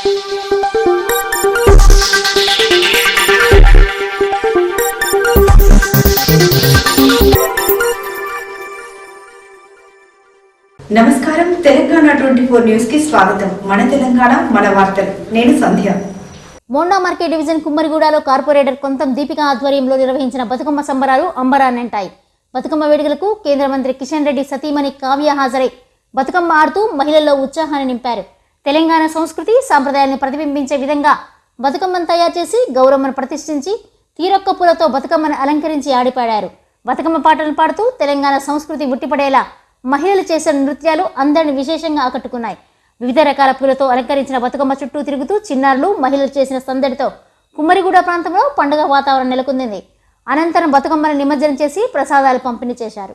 నమస్కారం. Telangana twenty four న్యూస్కి స్వాగతం. మన తెలంగాణ మన వార్తలు. నేను సంధ్య. మోండా మార్కెట్ డివిజన్ కుమ్మరిగూడలో కార్పొరేటర్ కొంతం దీపిక ఆధ్వర్యంలో నిర్వహించిన బతుకమ్మ సంబరాలు అంబరాన్నంటాయి బతుకమ్మ వేడుకలకు కేంద్ర మంత్రి కిషన్ రెడ్డి సతీమణి కావ్య హాజరై బతుకమ్మ ఆడుతూ మహిళల్లో ఉత్సాహాన్ని నింపారు. తెలంగాణ సంస్కృతి సాంప్రదాయాలను ప్రతిబింబించే విధంగా బతుకమ్మను తయారు చేసి గౌరమ్మను ప్రతిష్ఠించి తీరొక్క పూలతో బతుకమ్మను అలంకరించి ఆడిపాడారు. బతుకమ్మ పాటలు పాడుతూ తెలంగాణ సంస్కృతి ఉట్టిపడేలా మహిళలు చేసిన నృత్యాలు అందరిని విశేషంగా ఆకట్టుకున్నాయి. వివిధ రకాల పూలతో అలంకరించిన బతుకమ్మ చుట్టూ తిరుగుతూ చిన్నారులు మహిళలు చేసిన సందడితో కుమ్మరిగూడ ప్రాంతంలో పండుగ వాతావరణం నెలకొంది. అనంతరం బతుకమ్మను నిమజ్జనం చేసి ప్రసాదాలు పంపిణీ చేశారు.